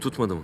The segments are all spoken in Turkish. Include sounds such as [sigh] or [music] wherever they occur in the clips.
Tutmadı mı?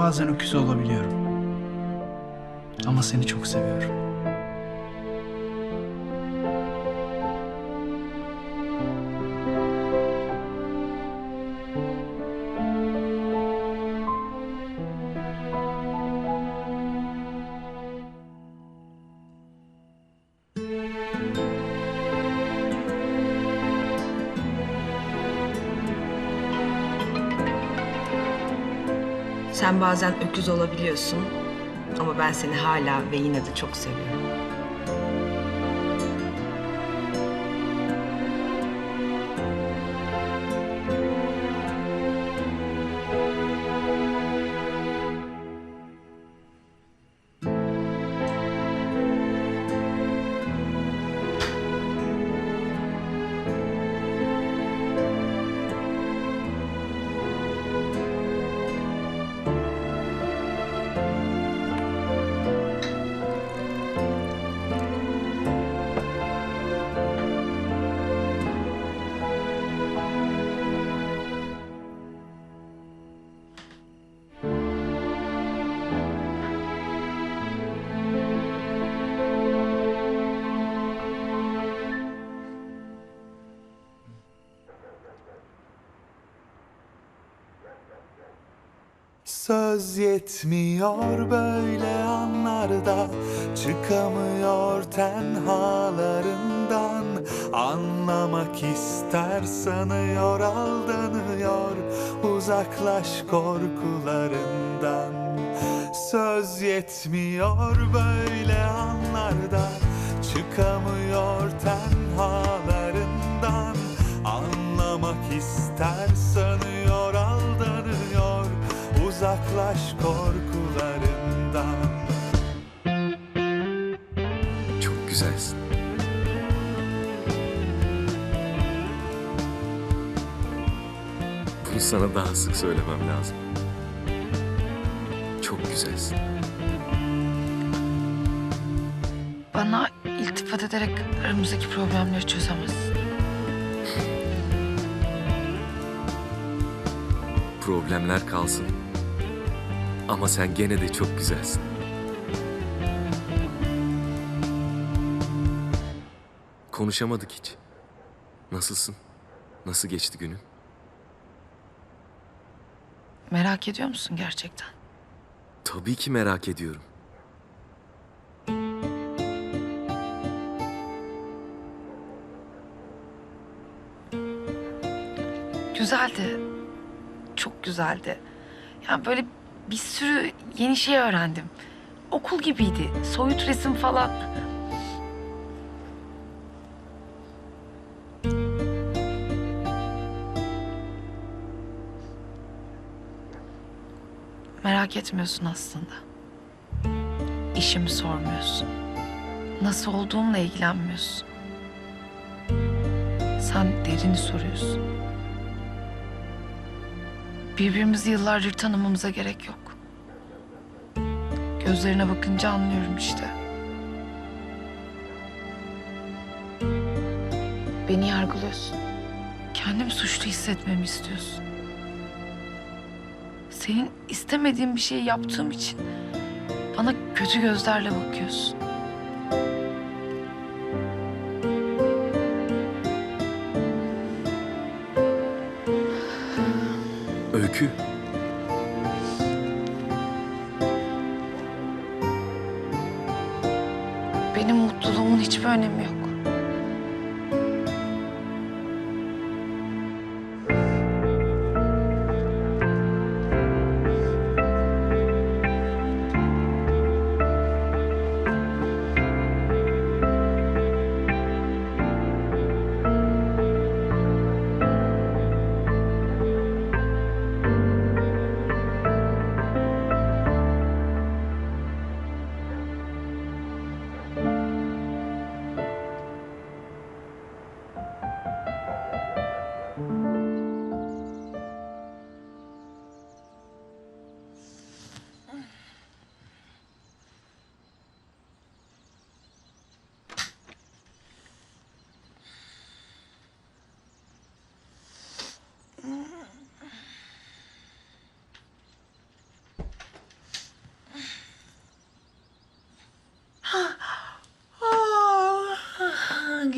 Bazen öküz olabiliyorum. Ama seni çok seviyorum. Sen bazen öküz olabiliyorsun ama ben seni hala ve yine de çok seviyorum. Söz yetmiyor böyle anlarda. Çıkamıyor tenhalarından. Anlamak ister sanıyor aldanıyor Uzaklaş korkularından. Söz yetmiyor böyle anlarda. Çıkamıyor tenhalarından. Anlamak ister sanıyor Uzaklaş korkularından Çok güzelsin. Bunu sana daha sık söylemem lazım. Çok güzelsin. Bana iltifat ederek aramızdaki problemleri çözemezsin. Problemler kalsın. Ama sen gene de çok güzelsin. Konuşamadık hiç. Nasılsın? Nasıl geçti günün? Merak ediyor musun gerçekten? Tabii ki merak ediyorum. Güzeldi. Çok güzeldi. Yani böyle bir sürü yeni şey öğrendim. Okul gibiydi. Soyut resim falan. Merak etmiyorsun aslında. İşimi sormuyorsun. Nasıl olduğumla ilgilenmiyorsun. Sen derini soruyorsun. Birbirimizi yıllardır tanımamıza gerek yok. Gözlerine bakınca anlıyorum işte. Beni yargılıyorsun. Kendimi suçlu hissetmemi istiyorsun. Senin istemediğin bir şey yaptığım için bana kötü gözlerle bakıyorsun. Benim mutluluğumun hiçbir önemi yok.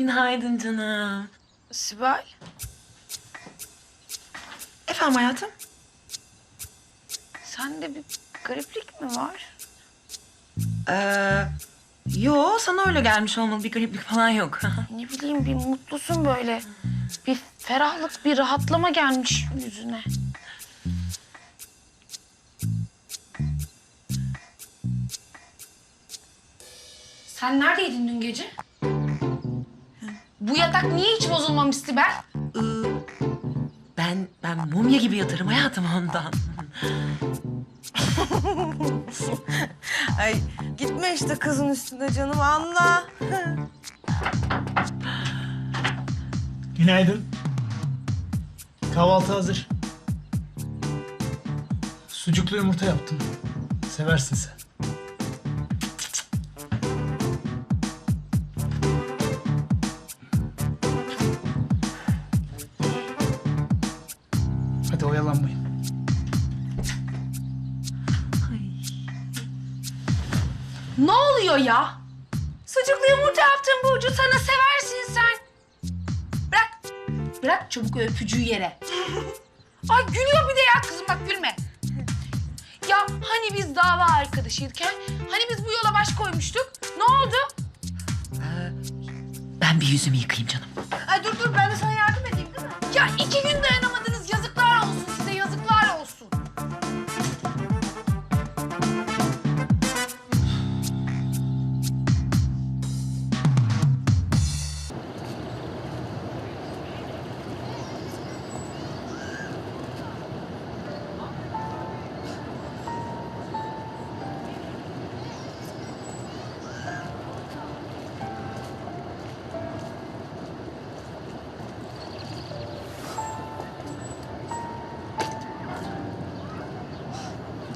Günaydın canım. Sibel, Efendim hayatım? sende bir gariplik mi var? Ee, yo sana öyle gelmiş olmalı bir gariplik falan yok. [laughs] Ne bileyim bir mutlusun böyle. Bir ferahlık, bir rahatlama gelmiş yüzüne. Sen neredeydin dün gece? Bu yatak niye hiç bozulmamış Sibel? Ee, ben ben mumya gibi yatarım hayatım ondan. [laughs] Ay gitme işte kızın üstüne canım anla. [laughs] Günaydın. Kahvaltı hazır. Sucuklu yumurta yaptım. Seversin sen. Ne oluyor ya? Sucuklu yumurta yaptın Burcu. Sana seversin sen. Bırak. Bırak çabuk öpücüğü yere. Ay gülüyor bir de ya kızım bak gülme. Ya hani biz dava arkadaşıyken, hani biz bu yola baş koymuştuk. Ne oldu? Ben bir yüzümü yıkayayım canım. Ay dur dur ben de sana yardım edeyim değil mi? Ya iki gün dayanamadınız.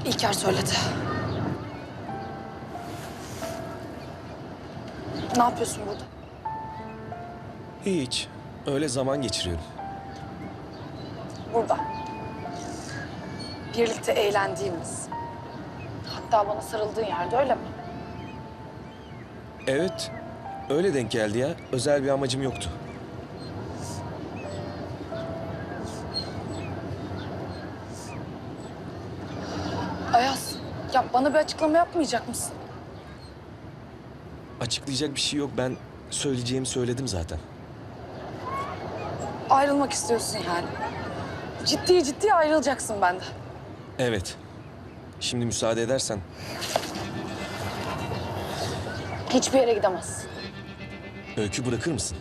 İlker söyledi. Ne yapıyorsun burada? Hiç. Öyle zaman geçiriyorum. Burada. Birlikte eğlendiğimiz, Hatta bana sarıldığın yerde öyle mi? Evet. Öyle denk geldi ya. Özel bir amacım yoktu. Bana bir açıklama yapmayacak mısın? Açıklayacak bir şey yok. Ben söyleyeceğimi söyledim zaten. Ayrılmak istiyorsun yani. Ciddi ciddi ayrılacaksın benden. Evet. Şimdi müsaade edersen Hiçbir yere gidemezsin. öykü bırakır mısın?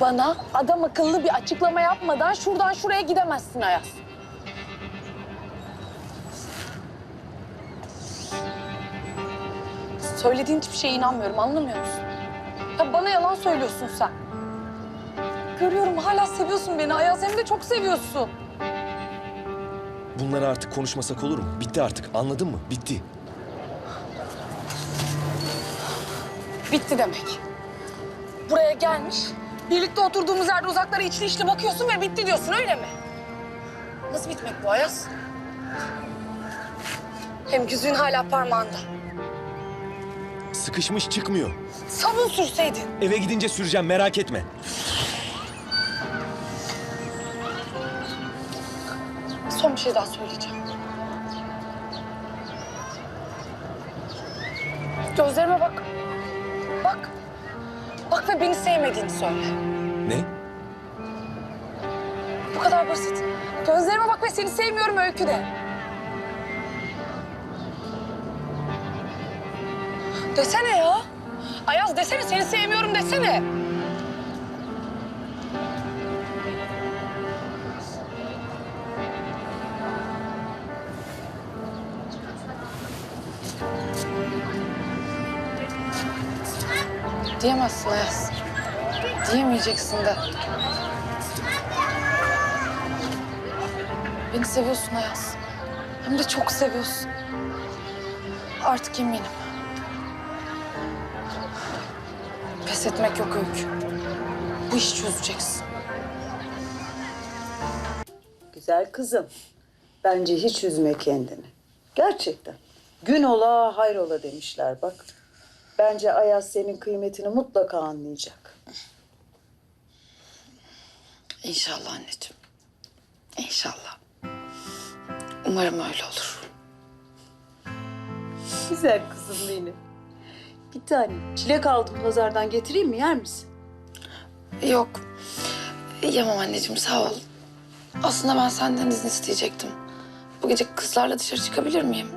Bana adam akıllı bir açıklama yapmadan şuradan şuraya gidemezsin Ayaz. Söylediğin hiçbir şeye inanmıyorum anlamıyor musun? Ya bana yalan söylüyorsun sen. Görüyorum hala seviyorsun beni Ayaz hem de çok seviyorsun. Bunları artık konuşmasak olur mu? Bitti artık. Anladın mı? Bitti. Bitti demek. Buraya gelmiş, birlikte oturduğumuz yerde uzaklara içli içli bakıyorsun ve bitti diyorsun öyle mi? Nasıl bitmek bu Ayaz? Hem yüzüğün hala parmağında. Sıkışmış çıkmıyor. Sabun sürseydin. Eve gidince süreceğim merak etme. Son bir şey daha söyleyeceğim. Gözlerime bak. Bak. Bak ve beni sevmediğini söyle. Ne? Bu kadar basit. Gözlerime bak ve seni sevmiyorum öykü de. Desene ya. Ayaz desene seni sevmiyorum desene. Diyemezsin Ayaz. Diyemeyeceksin de. Beni seviyorsun Ayaz. Hem de çok seviyorsun. Artık eminim. Pes etmek yok Öykü. Bu işi çözeceksin. Güzel kızım. Bence hiç üzme kendini. Gerçekten. Gün ola hayrola demişler bak. Bence Ayaz senin kıymetini mutlaka anlayacak. İnşallah anneciğim. İnşallah. Umarım öyle olur. Güzel kızım benim. Bir tane çilek aldım pazardan getireyim mi yer misin? Yok. Yemem anneciğim sağ ol. Aslında ben senden izin isteyecektim. Bu gece kızlarla dışarı çıkabilir miyim?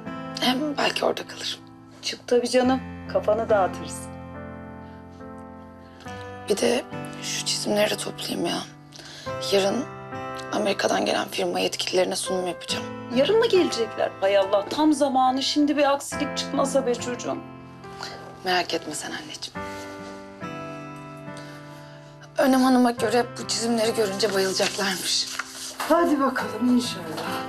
Hem belki orada kalırım. Çık tabii canım. Kafanı dağıtırsın. Bir de şu çizimleri de toplayayım ya. Yarın Amerika'dan gelen firma yetkililerine sunum yapacağım. Yarın mı gelecekler? Hay Allah tam zamanı şimdi bir aksilik çıkmasa be çocuğum. Merak etme sen anneciğim. Önem Hanım'a göre bu çizimleri görünce bayılacaklarmış. Hadi bakalım inşallah.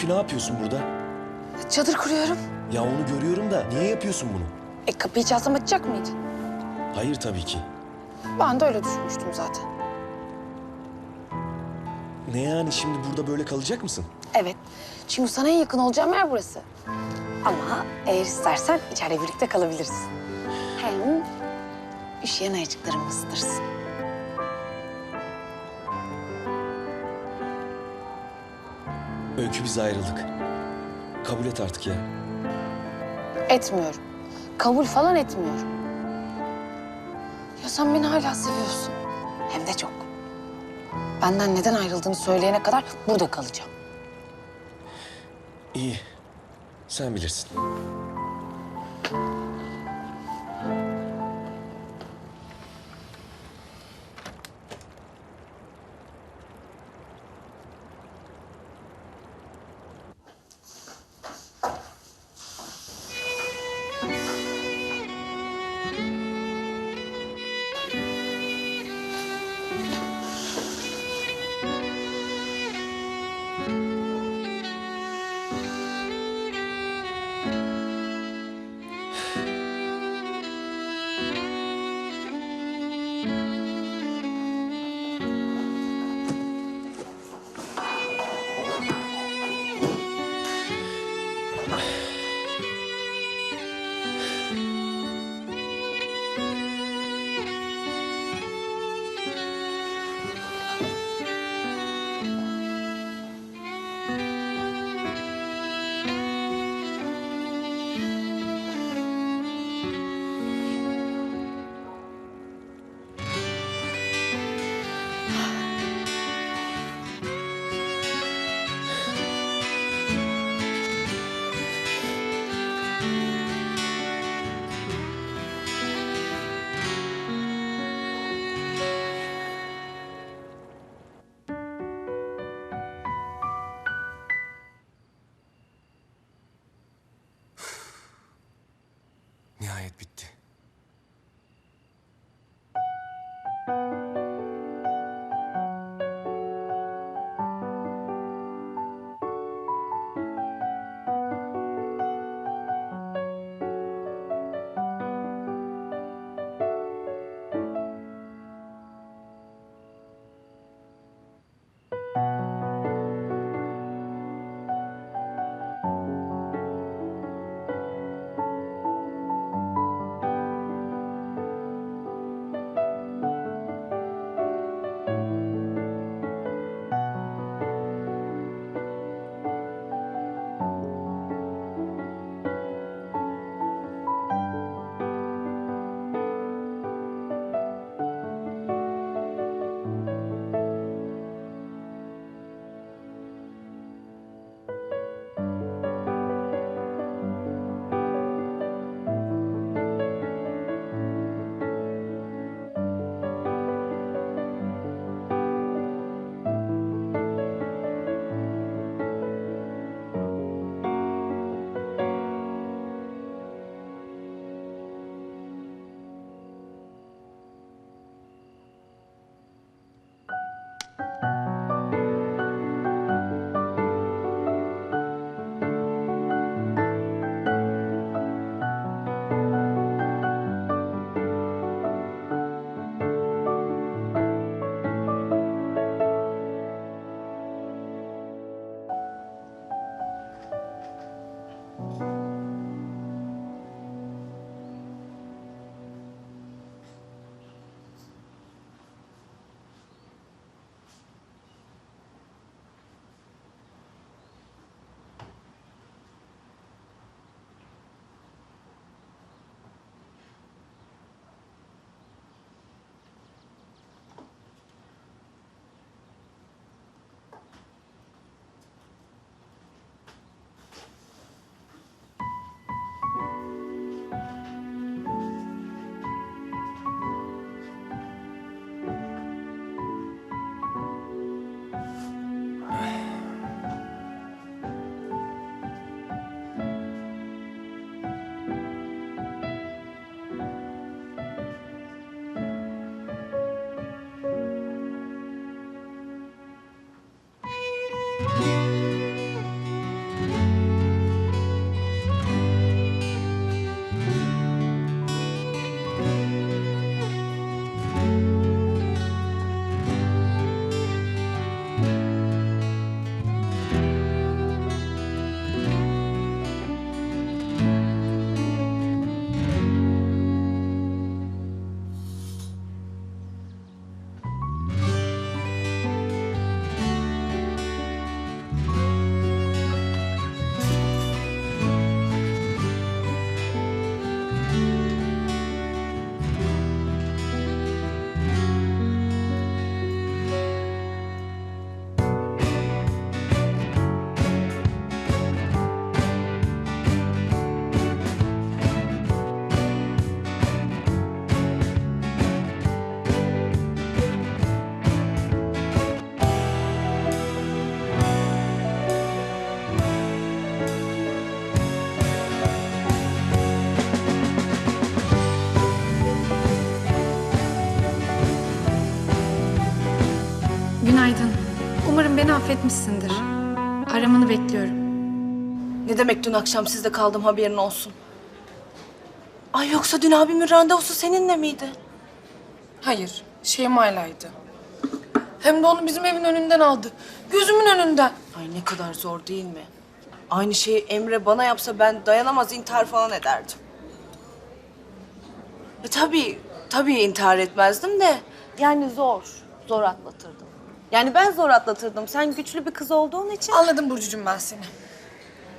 Öykü ne yapıyorsun burada? Çadır kuruyorum. Ya onu görüyorum da niye yapıyorsun bunu? E kapıyı çalsam açacak mıydın? Hayır tabii ki. Ben de öyle düşünmüştüm zaten. Ne yani şimdi burada böyle kalacak mısın? Evet. Çünkü sana en yakın olacağım yer burası. Ama eğer istersen içeride birlikte kalabiliriz. Hem üşüyen ayıcıklarımı ısıtırsın. Öykü biz ayrıldık. Kabul et artık ya. Etmiyorum. Kabul falan etmiyorum. Ya sen beni hala seviyorsun. Hem de çok. Benden neden ayrıldığını söyleyene kadar burada kalacağım. İyi. Sen bilirsin. Nihayet bitti. Beni affetmişsindir. Aramanı bekliyorum. Ne demek dün akşam sizde kaldım haberin olsun. Ay yoksa dün abimin randevusu seninle miydi? Hayır, Şeyma'ylaydı. Hem de onu bizim evin önünden aldı. Gözümün önünden. Ay ne kadar zor değil mi? Aynı şeyi Emre bana yapsa ben dayanamaz intihar falan ederdim. E tabii, tabii intihar etmezdim de. Yani zor, zor atlatırdım. Yani ben zor atlatırdım. Sen güçlü bir kız olduğun için. Anladım Burcucuğum ben seni.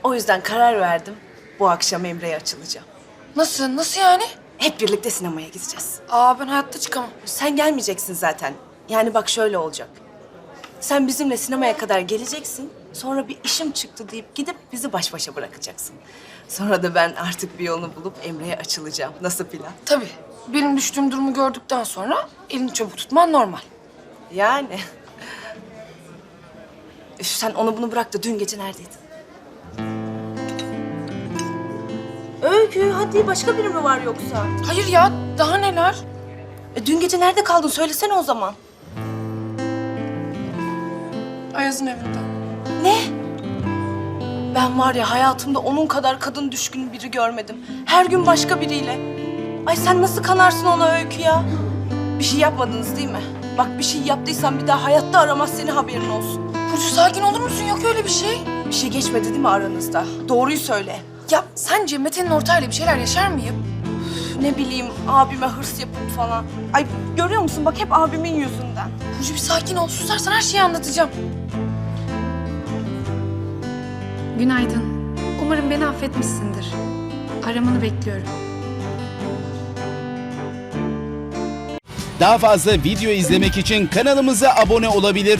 O yüzden karar verdim. Bu akşam Emre'ye açılacağım. Nasıl, nasıl yani? Hep birlikte sinemaya gideceğiz. Aa ben hayatta çıkamam. Sen gelmeyeceksin zaten. Yani bak şöyle olacak. Sen bizimle sinemaya kadar geleceksin. Sonra bir işim çıktı deyip gidip bizi baş başa bırakacaksın. Sonra da ben artık bir yolunu bulup Emre'ye açılacağım. Nasıl plan? Tabii. Benim düştüğüm durumu gördükten sonra elini çabuk tutman normal. Yani. Üf, sen onu bunu bırak da dün gece neredeydin? Öykü hadi başka biri mi var yoksa? Hayır ya, daha neler? E, dün gece nerede kaldın? Söylesene o zaman. Ayaz'ın evinde. Ne? Ben var ya hayatımda onun kadar kadın düşkün biri görmedim. Her gün başka biriyle. Ay sen nasıl kanarsın ona öykü ya? Bir şey yapmadınız değil mi? Bak bir şey yaptıysan bir daha hayatta aramaz seni haberin olsun. Burcu sakin olur musun? Yok öyle bir şey. Bir şey geçmedi değil mi aranızda? Doğruyu söyle. Ya sence Mete'nin ortağıyla bir şeyler yaşar mıyım? Ne bileyim abime hırs yapıp falan. Ay görüyor musun bak hep abimin yüzünden. Burcu bir sakin ol. Susarsan her şeyi anlatacağım. Günaydın. Umarım beni affetmişsindir. Aramanı bekliyorum. Daha fazla video izlemek için kanalımıza abone olabilir.